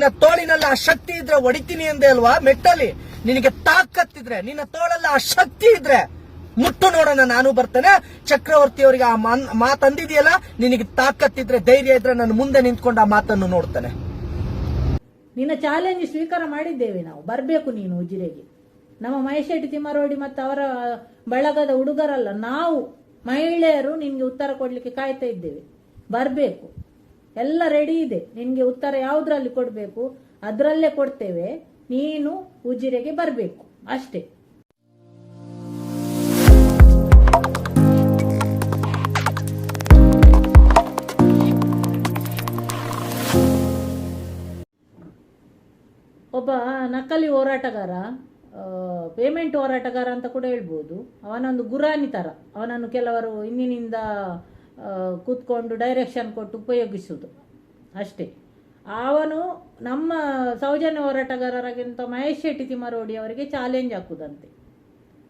ನಿನ್ನ ತೋಳಿನಲ್ಲಿ ಆ ಶಕ್ತಿ ಇದ್ರೆ ಹೊಡಿತೀನಿ ಅಂದೆ ಅಲ್ವಾ ಮೆಟ್ಟಲ್ಲಿ? ನಿನಗೆ ತಾಕತ್ತಿದ್ರೆ ನಿನ್ನ ತೋಳಲ್ಲಿ ಆ ಶಕ್ತಿ ಇದ್ರೆ ಮುಟ್ಟು ನೋಡೋಣ, ನಾನು ಬರ್ತೇನೆ. ಚಕ್ರವರ್ತಿ ಅವರಿಗೆ ಆ ಮಾತಂದಿದೆಯಲ್ಲ ನಿನಗೆ ತಾಕತ್ತಿದ್ರೆ ಧೈರ್ಯ ಇದ್ರೆ ನಾನು ಮುಂದೆ ನಿಂತ್ಕೊಂಡು ಆ ಮಾತನ್ನು ನೋಡ್ತೇನೆ. ನಿನ್ನ ಚಾಲೆಂಜ್ ಸ್ವೀಕಾರ ಮಾಡಿದ್ದೇವೆ ನಾವು. ಬರಬೇಕು ನೀನು ಉಜಿರೆಗೆ. ನಮ್ಮ ಮಹೇಶೆಟ್ಟಿ ತಿಮ್ಮರೋಡಿ ಮತ್ತು ಅವರ ಬಳಗದ ಹುಡುಗರಲ್ಲ, ನಾವು ಮಹಿಳೆಯರು ನಿನ್ಗೆ ಉತ್ತರ ಕೊಡ್ಲಿಕ್ಕೆ ಕಾಯ್ತಾ ಇದ್ದೇವೆ. ಬರಬೇಕು. ಎಲ್ಲ ರೆಡಿ ಇದೆ. ನಿನ್ಗೆ ಉತ್ತರ ಯಾವ್ದ್ರಲ್ಲಿ ಕೊಡ್ಬೇಕು? ಅದರಲ್ಲೇ ಕೊಡ್ತೇವೆ. ನೀನು ಉಜಿರೆಗೆ ಬರಬೇಕು. ಅಷ್ಟೇ. ಒಬ್ಬ ನಕಲಿ ಹೋರಾಟಗಾರ ಪೇಮೆಂಟ್ ಹೋರಾಟಗಾರ ಅಂತ ಕೂಡ ಹೇಳ್ಬೋದು. ಅವನೊಂದು ಗುರಾನಿ ತರ. ಅವನನ್ನು ಕೆಲವರು ಇಂದಿನಿಂದ ಆ, ಕೂತ್ಕೊಂಡು ಡೈರೆಕ್ಷನ್ ಕೊಟ್ಟು ಉಪಯೋಗಿಸುವುದು ಅಷ್ಟೇ. ಅವನು ನಮ್ಮ ಸೌಜನ್ಯ ಹೋರಾಟಗಾರರಾಗಿಂತ ಮಹೇಶ್ ಶೆಟ್ಟಿ ತಿಮ್ಮರೋಡಿ ಅವರಿಗೆ ಚಾಲೆಂಜ್ ಹಾಕುವುದಂತೆ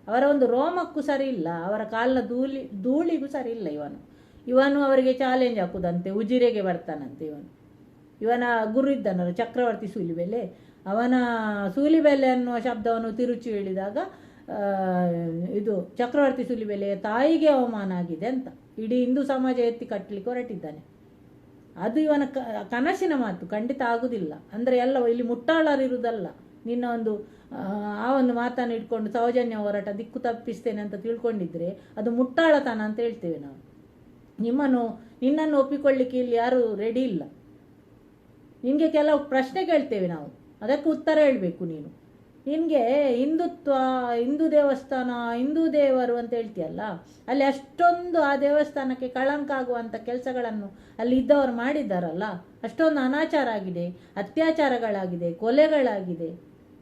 ಅವರ ಒಂದು ರೋಮಕ್ಕೂ ಸರಿ ಇಲ್ಲ, ಅವರ ಕಾಲ ಧೂಳಿ, ಧೂಳಿಗೂ ಸರಿ ಇಲ್ಲ ಇವನು. ಇವನು ಅವರಿಗೆ ಚಾಲೆಂಜ್ ಹಾಕುದಂತೆ, ಉಜಿರೆಗೆ ಬರ್ತಾನಂತೆ ಇವನು. ಇವನ ಗುರು ಇದ್ದನಲ್ಲ, ಚಕ್ರವರ್ತಿ ಸೂಲಿಬೆಲೆ, ಅವನ ಸೂಲಿಬೆಲೆ ಅನ್ನುವ ಶಬ್ದವನ್ನು ತಿರುಚಿ ಹೇಳಿದಾಗ ಇದು ಚಕ್ರವರ್ತಿ ಸೂಲಿಬೆಲೆಯ ತಾಯಿಗೆ ಅವಮಾನ ಆಗಿದೆ ಅಂತ. ಇಡೀ ಹಿಂದೂ ಸಮಾಜ ಎತ್ತಿ ಕಟ್ಟಲಿಕ್ಕೆ ಹೊರಟಿದ್ದಾನೆ. ಅದು ಇವನ ಕನಸಿನ ಮಾತು, ಖಂಡಿತ ಆಗುದಿಲ್ಲ. ಅಂದರೆ ಎಲ್ಲ, ಇಲ್ಲಿ ಮುಟ್ಟಾಳರಿರುವುದಲ್ಲ ನಿನ್ನ ಒಂದು, ಆ ಒಂದು ಮಾತನ್ನು ಇಟ್ಕೊಂಡು ಸೌಜನ್ಯ ಹೋರಾಟ, ದಿಕ್ಕು ತಪ್ಪಿಸ್ತೇನೆ ಅಂತ ತಿಳ್ಕೊಂಡಿದ್ರೆ ಅದು ಮುಟ್ಟಾಳತನ ಅಂತ ಹೇಳ್ತೇವೆ ನಾವು. ನಿಮ್ಮನ್ನು, ನಿನ್ನನ್ನು ಒಪ್ಪಿಕೊಳ್ಳಿಕ್ಕೆ ಇಲ್ಲಿ ಯಾರು ರೆಡಿ ಇಲ್ಲ. ನಿಮಗೆ ಕೆಲವು ಪ್ರಶ್ನೆ ಕೇಳ್ತೇವೆ ನಾವು. ಅದಕ್ಕೆ ಉತ್ತರ ಹೇಳಬೇಕು ನೀನು. ನಿನಗೆ ಹಿಂದುತ್ವ, ಹಿಂದೂ ದೇವಸ್ಥಾನ, ಹಿಂದೂ ದೇವರು ಅಂತ ಹೇಳ್ತೀಯಲ್ಲ, ಅಲ್ಲಿ ಅಷ್ಟೊಂದು ಆ ದೇವಸ್ಥಾನಕ್ಕೆ ಕಳಂಕ ಆಗುವಂಥ ಕೆಲಸಗಳನ್ನು ಅಲ್ಲಿ ಇದ್ದವರು ಮಾಡಿದ್ದಾರಲ್ಲ, ಅಷ್ಟೊಂದು ಅನಾಚಾರ ಆಗಿದೆ, ಅತ್ಯಾಚಾರಗಳಾಗಿದೆ, ಕೊಲೆಗಳಾಗಿದೆ.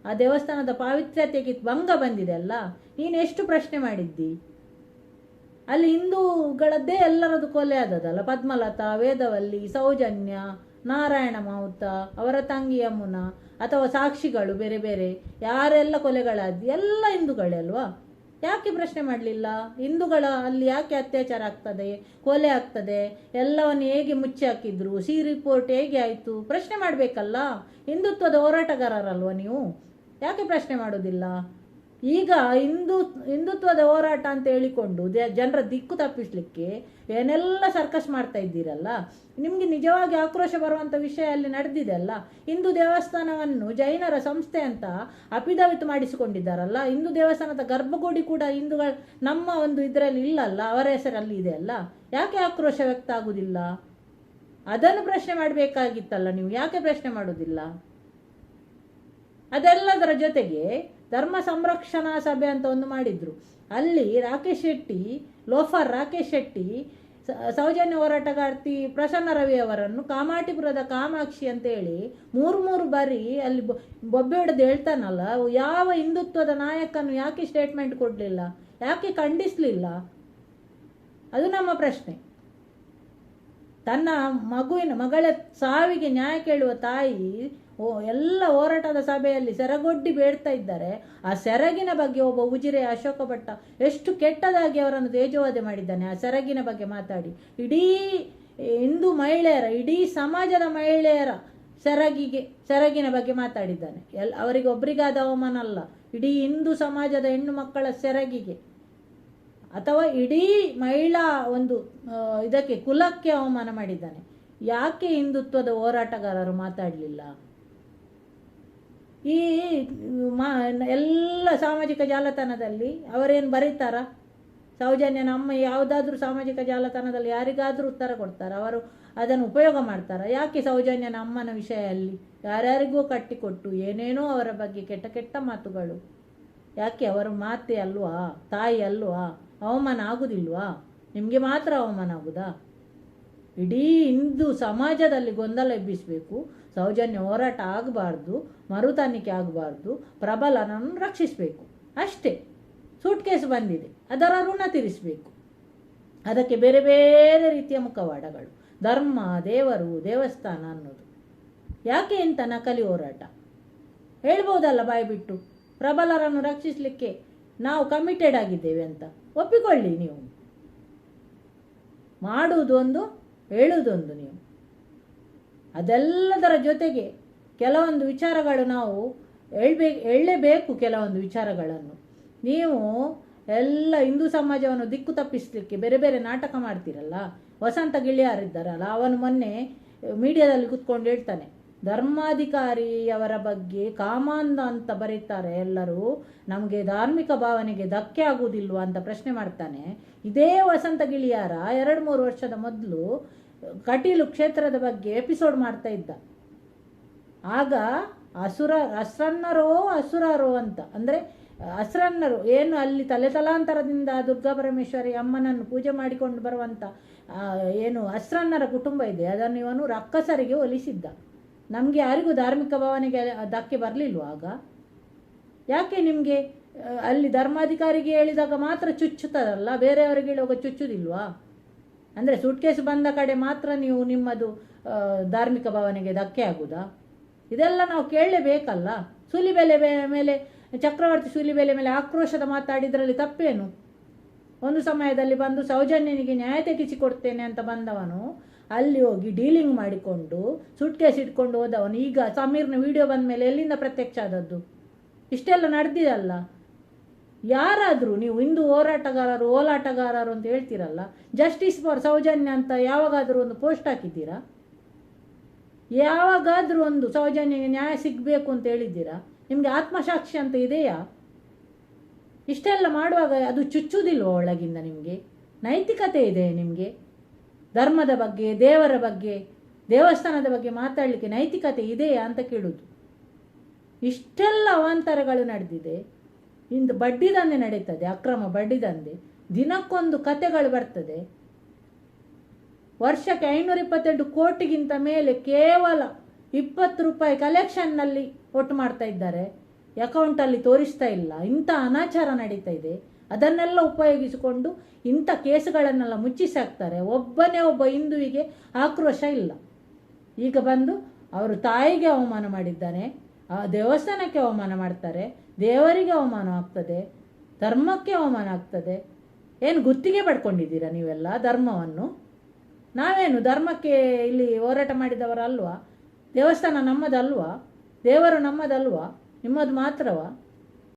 ಆ ದೇವಸ್ಥಾನದ ಪಾವಿತ್ರ್ಯತೆಗೆ ಭಂಗ ಬಂದಿದೆ ಅಲ್ಲ, ನೀನು ಎಷ್ಟು ಪ್ರಶ್ನೆ ಮಾಡಿದ್ದಿ? ಅಲ್ಲಿ ಹಿಂದೂಗಳದ್ದೇ ಎಲ್ಲರದ್ದು ಕೊಲೆ ಆದದಲ್ಲ ಪದ್ಮಲತಾ, ವೇದವಲ್ಲಿ, ಸೌಜನ್ಯ, ನಾರಾಯಣ ಮಾವುತ ಅವರ ತಂಗಿ ಯಮುನಾ ಅಥವಾ ಸಾಕ್ಷಿಗಳು ಬೇರೆ ಬೇರೆ, ಯಾರೆಲ್ಲ ಕೊಲೆಗಳಾದ್ದು ಎಲ್ಲ ಹಿಂದೂಗಳೇ ಅಲ್ವಾ? ಯಾಕೆ ಪ್ರಶ್ನೆ ಮಾಡಲಿಲ್ಲ? ಹಿಂದೂಗಳ ಅಲ್ಲಿ ಯಾಕೆ ಅತ್ಯಾಚಾರ ಆಗ್ತದೆ, ಕೊಲೆ ಆಗ್ತದೆ, ಎಲ್ಲವನ್ನು ಹೇಗೆ ಮುಚ್ಚಿ ಹಾಕಿದ್ರು, ಸಿ ರಿಪೋರ್ಟ್ ಹೇಗೆ ಆಯಿತು? ಪ್ರಶ್ನೆ ಮಾಡಬೇಕಲ್ಲ? ಹಿಂದುತ್ವದ ಹೋರಾಟಗಾರರಲ್ವ ನೀವು? ಯಾಕೆ ಪ್ರಶ್ನೆ ಮಾಡೋದಿಲ್ಲ? ಈಗ ಹಿಂದೂ, ಹಿಂದುತ್ವದ ಹೋರಾಟ ಅಂತ ಹೇಳಿಕೊಂಡು ಜನರ ದಿಕ್ಕು ತಪ್ಪಿಸ್ಲಿಕ್ಕೆ ಏನೆಲ್ಲ ಸರ್ಕಸ್ ಮಾಡ್ತಾ ಇದ್ದೀರಲ್ಲ? ನಿಮಗೆ ನಿಜವಾಗಿ ಆಕ್ರೋಶ ಬರುವಂಥ ವಿಷಯ ಅಲ್ಲಿ ನಡೆದಿದೆ ಅಲ್ಲ? ಹಿಂದೂ ದೇವಸ್ಥಾನವನ್ನು ಜೈನರ ಸಂಸ್ಥೆ ಅಂತ ಅಪಿದವಿತ್ ಮಾಡಿಸಿಕೊಂಡಿದ್ದಾರಲ್ಲ? ಹಿಂದೂ ದೇವಸ್ಥಾನದ ಗರ್ಭಗುಡಿ ಕೂಡ ಹಿಂದೂಗಳ, ನಮ್ಮ ಒಂದು ಇದರಲ್ಲಿ ಇಲ್ಲಲ್ಲ, ಅವರ ಹೆಸರಲ್ಲಿ ಇದೆ ಅಲ್ಲ? ಯಾಕೆ ಆಕ್ರೋಶ ವ್ಯಕ್ತ ಆಗುವುದಿಲ್ಲ ಅದನ್ನು ಪ್ರಶ್ನೆ ಮಾಡಬೇಕಾಗಿತ್ತಲ್ಲ ನೀವು, ಯಾಕೆ ಪ್ರಶ್ನೆ ಮಾಡೋದಿಲ್ಲ? ಅದೆಲ್ಲದರ ಜೊತೆಗೆ ಧರ್ಮ ಸಂರಕ್ಷಣಾ ಸಭೆ ಅಂತ ಒಂದು ಮಾಡಿದ್ರು. ಅಲ್ಲಿ ರಾಕೇಶ್ ಶೆಟ್ಟಿ, ಲೋಫರ್ ರಾಕೇಶ್ ಶೆಟ್ಟಿ ಸೌಜನ್ಯ ಹೋರಾಟಗಾರ್ತಿ ಪ್ರಸನ್ನ ರವಿ ಅವರನ್ನು ಕಾಮಾಟಿಪುರದ ಕಾಮಾಕ್ಷಿ ಅಂತ ಹೇಳಿ ಮೂರು ಮೂರು ಬಾರಿ ಅಲ್ಲಿ ಬೊಬ್ಬೆ ಹೊಡೆದು ಹೇಳ್ತಾನಲ್ಲ, ಯಾವ ಹಿಂದುತ್ವದ ನಾಯಕನು ಯಾಕೆ ಸ್ಟೇಟ್ಮೆಂಟ್ ಕೊಡಲಿಲ್ಲ, ಯಾಕೆ ಖಂಡಿಸಲಿಲ್ಲ? ಅದು ನಮ್ಮ ಪ್ರಶ್ನೆ. ತನ್ನ ಮಗುವಿನ, ಮಗಳ ಸಾವಿಗೆ ನ್ಯಾಯ ಕೇಳುವ ತಾಯಿ ಓ, ಎಲ್ಲ ಹೋರಾಟದ ಸಭೆಯಲ್ಲಿ ಸೆರಗೊಡ್ಡಿ ಬೇಡ್ತಾ ಇದ್ದಾರೆ. ಆ ಸೆರಗಿನ ಬಗ್ಗೆ ಒಬ್ಬ ಉಜಿರೆ ಅಶೋಕ ಭಟ್ಟ ಎಷ್ಟು ಕೆಟ್ಟದಾಗಿ ಅವರನ್ನು ತೇಜೋವಧೆ ಮಾಡಿದ್ದಾನೆ. ಆ ಸೆರಗಿನ ಬಗ್ಗೆ ಮಾತಾಡಿ. ಇಡೀ ಹಿಂದೂ ಮಹಿಳೆಯರ, ಇಡೀ ಸಮಾಜದ ಮಹಿಳೆಯರ ಸೆರಗಿಗೆ, ಸೆರಗಿನ ಬಗ್ಗೆ ಮಾತಾಡಿದ್ದಾನೆ. ಎಲ್, ಅವರಿಗೆ ಒಬ್ರಿಗಾದ ಅವಮಾನ ಅಲ್ಲ. ಇಡೀ ಹಿಂದೂ ಸಮಾಜದ ಹೆಣ್ಣು ಮಕ್ಕಳ ಸೆರಗಿಗೆ ಅಥವಾ ಇಡೀ ಮಹಿಳಾ ಒಂದು ಇದಕ್ಕೆ ಕುಲಕ್ಕೆ ಅವಮಾನ ಮಾಡಿದ್ದಾನೆ. ಯಾಕೆ ಹಿಂದುತ್ವದ ಹೋರಾಟಗಾರರು ಮಾತಾಡಲಿಲ್ಲ? ಈ, ಮಾ, ಎಲ್ಲ ಸಾಮಾಜಿಕ ಜಾಲತಾಣದಲ್ಲಿ ಅವರೇನು ಬರೀತಾರ? ಸೌಜನ್ಯ ನಮ್ಮ ಯಾವುದಾದ್ರೂ ಸಾಮಾಜಿಕ ಜಾಲತಾಣದಲ್ಲಿ ಯಾರಿಗಾದರೂ ಉತ್ತರ ಕೊಡ್ತಾರೆ. ಅವರು ಅದನ್ನು ಉಪಯೋಗ ಮಾಡ್ತಾರೆ. ಯಾಕೆ ಸೌಜನ್ಯ ನಮ್ಮನ ವಿಷಯಲ್ಲಿ ಯಾರ್ಯಾರಿಗೂ ಕಟ್ಟಿಕೊಟ್ಟು ಏನೇನೋ ಅವರ ಬಗ್ಗೆ ಕೆಟ್ಟ ಕೆಟ್ಟ ಮಾತುಗಳು? ಯಾಕೆ ಅವರ ಮಾತೆ ಅಲ್ವಾ, ತಾಯಿ ಅಲ್ವಾ, ಅವಮಾನ ಆಗುದಿಲ್ವಾ? ನಿಮಗೆ ಮಾತ್ರ ಅವಮಾನ ಆಗುದಾ? ಇಡೀ ಹಿಂದೂ ಸಮಾಜದಲ್ಲಿ ಗೊಂದಲ ಎಬ್ಬಿಸಬೇಕು. ಸೌಜನ್ಯ ಹೋರಾಟ ಆಗಬಾರ್ದು ಮರುತಾನಿಕೆ ಆಗಬಾರ್ದು, ಪ್ರಬಲನನ್ನು ರಕ್ಷಿಸಬೇಕು. ಅಷ್ಟೇ ಸೂಟ್ ಕೇಸ್ ಬಂದಿದೆ, ಅದರ ಋಣ ತೀರಿಸಬೇಕು. ಅದಕ್ಕೆ ಬೇರೆ ಬೇರೆ ರೀತಿಯ ಮುಖವಾಡಗಳು, ಧರ್ಮ, ದೇವರು, ದೇವಸ್ಥಾನ ಅನ್ನೋದು. ಯಾಕೆ ಇಂಥ ನಕಲಿ ಹೋರಾಟ? ಹೇಳ್ಬೋದಲ್ಲ ಬಾಯಿ ಬಿಟ್ಟು, ಪ್ರಬಲರನ್ನು ರಕ್ಷಿಸಲಿಕ್ಕೆ ನಾವು ಕಮಿಟೆಡ್ ಆಗಿದ್ದೇವೆ ಅಂತ. ಒಪ್ಪಿಕೊಳ್ಳಿ ನೀವು. ಮಾಡುವುದೊಂದು ಹೇಳುವುದೊಂದು ನೀವು. ಅದೆಲ್ಲದರ ಜೊತೆಗೆ ಕೆಲವೊಂದು ವಿಚಾರಗಳು ನಾವು ಹೇಳ್ಬೇ, ಹೇಳಲೇಬೇಕು ಕೆಲವೊಂದು ವಿಚಾರಗಳನ್ನು. ನೀವು ಎಲ್ಲ ಹಿಂದೂ ಸಮಾಜವನ್ನು ದಿಕ್ಕು ತಪ್ಪಿಸಲಿಕ್ಕೆ ಬೇರೆ ಬೇರೆ ನಾಟಕ ಮಾಡ್ತೀರಲ್ಲ? ವಸಂತ ಗಿಳಿಯಾರಿದ್ದಾರಲ್ಲ, ಅವನು ಮೊನ್ನೆ ಮೀಡಿಯಾದಲ್ಲಿ ಕುತ್ಕೊಂಡು ಹೇಳ್ತಾನೆ, ಧರ್ಮಾಧಿಕಾರಿಯವರ ಬಗ್ಗೆ ಕಾಮಾಂಧ ಅಂತ ಬರೀತಾರೆ ಎಲ್ಲರೂ, ನಮಗೆ ಧಾರ್ಮಿಕ ಭಾವನೆಗೆ ಧಕ್ಕೆ ಆಗುವುದಿಲ್ವಾ? ಅಂತ ಪ್ರಶ್ನೆ ಮಾಡ್ತಾನೆ. ಇದೇ ವಸಂತ ಗಿಳಿಯಾರ ಎರಡು ಮೂರು ವರ್ಷದ ಮೊದಲು ಕಟೀಲು ಕ್ಷೇತ್ರದ ಬಗ್ಗೆ ಎಪಿಸೋಡ್ ಮಾಡ್ತಾ ಇದ್ದ. ಆಗ ಅಸುರ, ಅಸ್ರನ್ನರೋ, ಅಸುರರೋ ಅಂತ, ಅಂದರೆ ಅಸ್ರನ್ನರು, ಏನು ಅಲ್ಲಿ ತಲೆ ತಲಾಂತರದಿಂದ ದುರ್ಗಾ ಪರಮೇಶ್ವರಿ ಅಮ್ಮನನ್ನು ಪೂಜೆ ಮಾಡಿಕೊಂಡು ಬರುವಂಥ ಏನು ಅಸ್ರನ್ನರ ಕುಟುಂಬ ಇದೆ. ಅದನ್ನು ಇವನು ರಕ್ಕಸರಿಗೆ ಒಲಿಸಿದ್ದ. ನಮಗೆ ಯಾರಿಗೂ ಧಾರ್ಮಿಕ ಭಾವನೆಗೆ ಧಕ್ಕೆ ಬರಲಿಲ್ವ ಆಗ? ಯಾಕೆ ನಿಮಗೆ, ಅಲ್ಲಿ ಧರ್ಮಾಧಿಕಾರಿಗೆ ಹೇಳಿದಾಗ ಮಾತ್ರ ಚುಚ್ಚುತ್ತದಲ್ಲ? ಬೇರೆಯವರಿಗೆ ಹೇಳುವಾಗ ಚುಚ್ಚುದಿಲ್ವಾ? ಅಂದರೆ ಸುಟ್ಕೇಸ್ ಬಂದ ಕಡೆ ಮಾತ್ರ ನೀವು ನಿಮ್ಮದು ಧಾರ್ಮಿಕ ಭಾವನೆಗೆ ಧಕ್ಕೆ ಆಗುದಾ? ಇದೆಲ್ಲ ನಾವು ಕೇಳಲೇಬೇಕಲ್ಲ? ಸುಲಿಬೆಲೆ ಮೇಲೆ, ಚಕ್ರವರ್ತಿ ಸುಲಿಬೆಲೆ ಮೇಲೆ ಆಕ್ರೋಶದ ಮಾತಾಡಿದ್ರಲ್ಲಿ ತಪ್ಪೇನು? ಒಂದು ಸಮಯದಲ್ಲಿ ಬಂದು ಸೌಜನ್ಯನಿಗೆ ನ್ಯಾಯ ತೆಗೆಸಿಕೊಡ್ತೇನೆ ಅಂತ ಬಂದವನು, ಅಲ್ಲಿ ಹೋಗಿ ಡೀಲಿಂಗ್ ಮಾಡಿಕೊಂಡು ಸುಟ್ಕೇಸ್ ಇಟ್ಕೊಂಡು ಹೋದವನು, ಈಗ ಸಮೀರ್ನ ವಿಡಿಯೋ ಬಂದ ಮೇಲೆ ಎಲ್ಲಿಂದ ಪ್ರತ್ಯಕ್ಷ ಆದದ್ದು? ಇಷ್ಟೆಲ್ಲ ನಡೆದಿದಲ್ಲ? ಯಾರಾದರೂ ನೀವು ಹಿಂದೂ ಹೋರಾಟಗಾರರು, ಓಲಾಟಗಾರರು ಅಂತ ಹೇಳ್ತೀರಲ್ಲ ಜಸ್ಟಿಸ್ ಫಾರ್ ಸೌಜನ್ಯ ಅಂತ ಯಾವಾಗಾದರೂ ಒಂದು ಪೋಸ್ಟ್ ಹಾಕಿದ್ದೀರಾ? ಯಾವಾಗಾದರೂ ಒಂದು ಸೌಜನ್ಯಗೆ ನ್ಯಾಯ ಸಿಗಬೇಕು ಅಂತ ಹೇಳಿದ್ದೀರಾ? ನಿಮಗೆ ಆತ್ಮಸಾಕ್ಷಿ ಅಂತ ಇದೆಯಾ? ಇಷ್ಟೆಲ್ಲ ಮಾಡುವಾಗ ಅದು ಚುಚ್ಚುವುದಿಲ್ವ ಒಳಗಿಂದ ನಿಮಗೆ? ನೈತಿಕತೆ ಇದೆ ನಿಮಗೆ? ಧರ್ಮದ ಬಗ್ಗೆ, ದೇವರ ಬಗ್ಗೆ, ದೇವಸ್ಥಾನದ ಬಗ್ಗೆ ಮಾತಾಡಲಿಕ್ಕೆ ನೈತಿಕತೆ ಇದೆಯಾ ಅಂತ ಕೇಳುವುದು ಇಷ್ಟೆಲ್ಲ ಅವಾಂತರಗಳು ನಡೆದಿದೆ. ಇಂದು ಬಡ್ಡಿ ದಂಧೆ ನಡೀತದೆ, ಅಕ್ರಮ ಬಡ್ಡಿ ದಂಧೆ. ದಿನಕ್ಕೊಂದು ಕತೆಗಳು ಬರ್ತದೆ. ವರ್ಷಕ್ಕೆ ಐನೂರ ಇಪ್ಪತ್ತೆರಡು ಕೋಟಿಗಿಂತ ಮೇಲೆ ಕೇವಲ ಇಪ್ಪತ್ತು ರೂಪಾಯಿ ಕಲೆಕ್ಷನ್ನಲ್ಲಿ ಒಟ್ಟು ಮಾಡ್ತಾ ಇದ್ದಾರೆ. ಅಕೌಂಟಲ್ಲಿ ತೋರಿಸ್ತಾ ಇಲ್ಲ. ಇಂಥ ಅನಾಚಾರ ನಡೀತಾ ಇದೆ. ಅದನ್ನೆಲ್ಲ ಉಪಯೋಗಿಸಿಕೊಂಡು ಇಂಥ ಕೇಸುಗಳನ್ನೆಲ್ಲ ಮುಚ್ಚಿಸಾಕ್ತಾರೆ. ಒಬ್ಬನೇ ಒಬ್ಬ ಹಿಂದುವಿಗೆ ಆಕ್ರೋಶ ಇಲ್ಲ. ಈಗ ಬಂದು ಅವರು ತಾಯಿಗೆ ಅವಮಾನ ಮಾಡಿದ್ದಾನೆ. ಆ ದೇವಸ್ಥಾನಕ್ಕೆ ಅವಮಾನ ಮಾಡ್ತಾರೆ, ದೇವರಿಗೆ ಅವಮಾನ ಆಗ್ತದೆ, ಧರ್ಮಕ್ಕೆ ಅವಮಾನ ಆಗ್ತದೆ. ಏನು ಗುತ್ತಿಗೆ ಪಡ್ಕೊಂಡಿದ್ದೀರಾ ನೀವೆಲ್ಲ ಧರ್ಮವನ್ನು? ನಾವೇನು ಧರ್ಮಕ್ಕೆ ಇಲ್ಲಿ ಹೋರಾಟ ಮಾಡಿದವರಲ್ವಾ? ದೇವಸ್ಥಾನ ನಮ್ಮದಲ್ವಾ? ದೇವರು ನಮ್ಮದಲ್ವಾ? ನಿಮ್ಮದು ಮಾತ್ರವಾ?